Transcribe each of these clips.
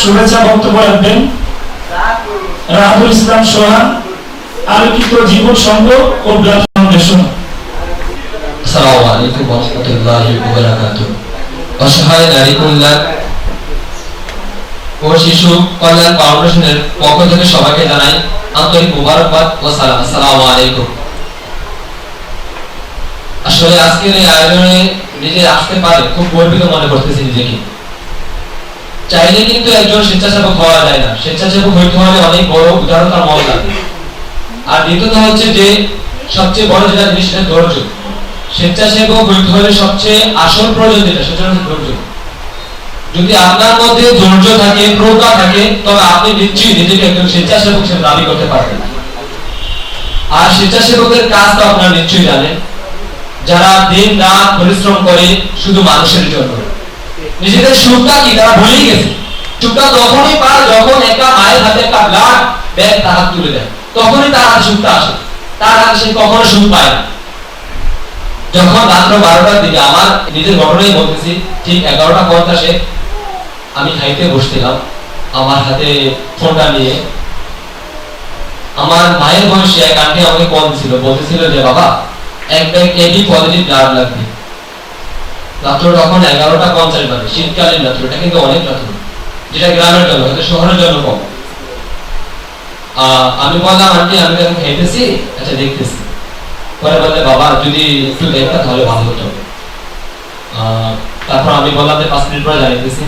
শুভেচ্ছা বক্তব্য রাখবেন। রাহুল ইসলাম সোহান, আলোকিত জীবন সংঘ ও ব্লাড ফাউন্ডেশন। আসসালামু আলাইকুম ওয়া রাহমাতুল্লাহি ওয়া অসহায় নারী কল্যাণ ও শিশু কল্যাণ ফাউন্ডেশনের পক্ষ থেকে সবাইকে জানাই আন্তরিক মুবারকবাদ ও সালাম। আসসালামু আলাইকুম। আসলে আজকের এই আয়োজনে নিজে আসতে পারে, খুব গর্বিত মনে করতেছি নিজেকে। চাইলে কিন্তু একজন স্বেচ্ছাসেবক হওয়া যায় না। স্বেচ্ছাসেবক হইতে হলে অনেক বড় উদারতার মন লাগে। আর দ্বিতীয়ত হচ্ছে যে, সবচেয়ে বড় যেটা জিনিস ধৈর্য। স্বেচ্ছাসেবক হইতে হলে সবচেয়ে আসল প্রয়োজন যেটা, সেটা হচ্ছে ধৈর্য। যদি আপনার মধ্যে ধৈর্য থাকে, প্রজ্ঞা থাকে, তবে আপনি নিশ্চয়ই নিজেকে একজন স্বেচ্ছাসেবক হিসেবে দাবি করতে পারবেন। আর স্বেচ্ছাসেবকের কাজ তো আপনারা নিশ্চয়ই জানেন। যারা দিন রাত পরিশ্রম করে শুধু মানুষের জন্য। নিজেদের সুখটা কি তারা ভুলেই গেছে? সুখটা তখনই পায়, যখন একটা মায়ের হাতে একটা ব্লাড ব্যাগ তার হাত তুলে দেয়, তখনই তার হাতে সুখটা আসে। তার হাতে সে কখনো সুখ পায় না। যখন রাত্র বারোটার দিকে আমার নিজের ঘটনাই বলতেছি, ঠিক এগারোটা পঞ্চাশে আমি খাইতে বসছিলাম, আমার হাতে ফোনটা নিয়ে। আমার মায়ের বয়সী এক আন্টি আমাকে কল দিছিল, বলতেছিল যে, বাবা, এক ব্যাগ এবি পজিটিভ ব্লাড লাগবে। রাত্র তখন এগারোটা পঞ্চাশ বাজে, শীতকালীন রাত্র, এটা কিন্তু অনেক রাত্র, যেটা গ্রামের জন্য হয়তো শহরের জন্য কম। আমি বললাম, আন্টি, আমি এখন খাইতেছি আচ্ছা দেখতেছি। পরে বললে, বাবা, যদি একটু তাহলে ভালো হতো। তারপর আমি বললাম যে, পাঁচ মিনিট পরে জানাইতেছি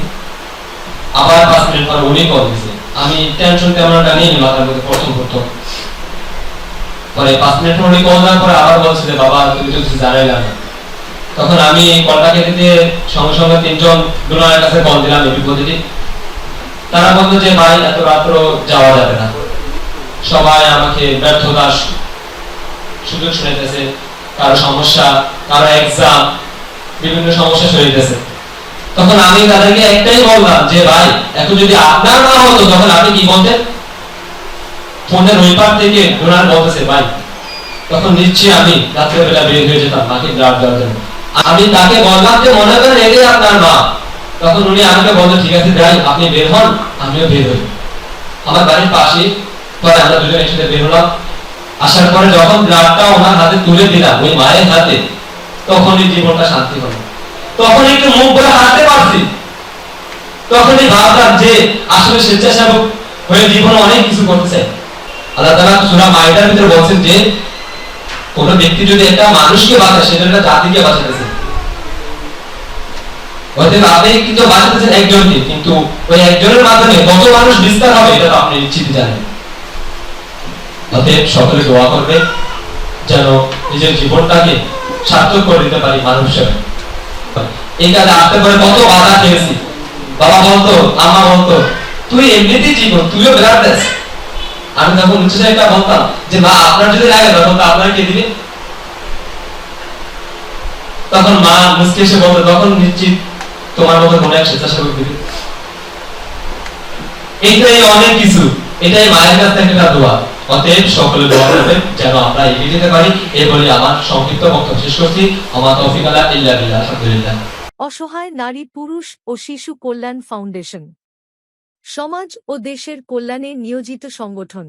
আবার পাঁচ মিনিট পর উনি কল আমি টেনশন একটা নিয়ে তার মধ্যে প্রথম প্রথম পরে পাঁচ মিনিট উনি কল দেওয়ার পরে আবার বলছে বাবা, তুমি তো কিছু জানাইলা না। তখন আমি এই কলটা কেটে সঙ্গে সঙ্গে তিনজন ডোনারের কাছে কল দিলাম এপি পজিটিভ তারা বলল যে, ভাই, এত রাত্র যাওয়া যাবে না। সবাই আমাকে ব্যর্থতার সুযোগ শুনাইতেছে। কারও সমস্যা, কারও এক্সাম বিভিন্ন সমস্যা শুনাইতেছে তখন আমি তাদেরকে একটাই বললাম যে, ভাই এখন যদি আপনার না হতো, তখন আপনি কি বলতেন ফোনের পার থেকে ডোনার বলতেছে, ভাই, তখন নিশ্চয়ই আমি রাত্রেবেলা বের হয়ে যেতাম, মাকে ব্লাড দেওয়ার জন্য। আমি তাকে বললাম যে মনে করেন এটাই আপনার মা। তখন উনি আমাকে বলল, ঠিক আছে ভাই আপনি বের হন, আমিও বের হই। আমার বাড়ির পাশে, পরে আমরা দুজন একসাথে বের হলাম। আসার পরে যখন ব্লাডটা ওনার হাতে তুলে দিলাম, ওই মায়ের হাতে, তখনই জীবনটা শান্তি হলো। তখন একটু মুখ করে হাসতে পারছি। তখনই ভাবলাম যে আসলে স্বেচ্ছাসেবক হয়ে জীবনে অনেক কিছু করতে চাই। আল্লাহ তাআলা সূরা মাইদার ভিতরে বলছেন যে, কোন ব্যক্তি যদি একটা মানুষকে বাঁচায় সেটা একটা জাতিকে বাঁচাতেছে অতএব আপনি কিন্তু বাঁচাতেছেন একজনকে, কিন্তু ওই একজনের মাধ্যমে কত মানুষ বিস্তার হবে এটা আপনি নিশ্চিত জানেন। অতএব সকলে দোয়া করবে যেন নিজের জীবনটাকে সার্থক করে দিতে পারি মানুষ হিসেবে। এই কাজে আসতে পারে কত বাধা খেয়েছি। বাবা বলতো আমা বলতো, তুই এমনিতেই জীবন, তুইও দেশ আমি তখন উচ্চ একটা বলতাম যে, মা, আপনার যদি লাগে তখন তো আপনার কে দিবে? তখন মা মুসকে এসে বলতো, তখন নিশ্চিত তোমার মতো কোনো এক স্বেচ্ছাসেবক দিবে। এইটাই অনেক কিছু। এটাই মায়ের কাছ থেকে একটা দোয়া। অতএব সকলে দোয়া করবেন যেন আমরা এগিয়ে যেতে পারি। এই বলে আমার সংক্ষিপ্ত বক্তব্য শেষ করছি। আমার তৌফিক আল্লাহ, ইল্লা বিল্লাহ, আলহামদুলিল্লাহ। অসহায় নারী, পুরুষ ও শিশু কল্যাণ ফাউন্ডেশন। সমাজ ও দেশের কল্যাণে নিয়োজিত সংগঠন।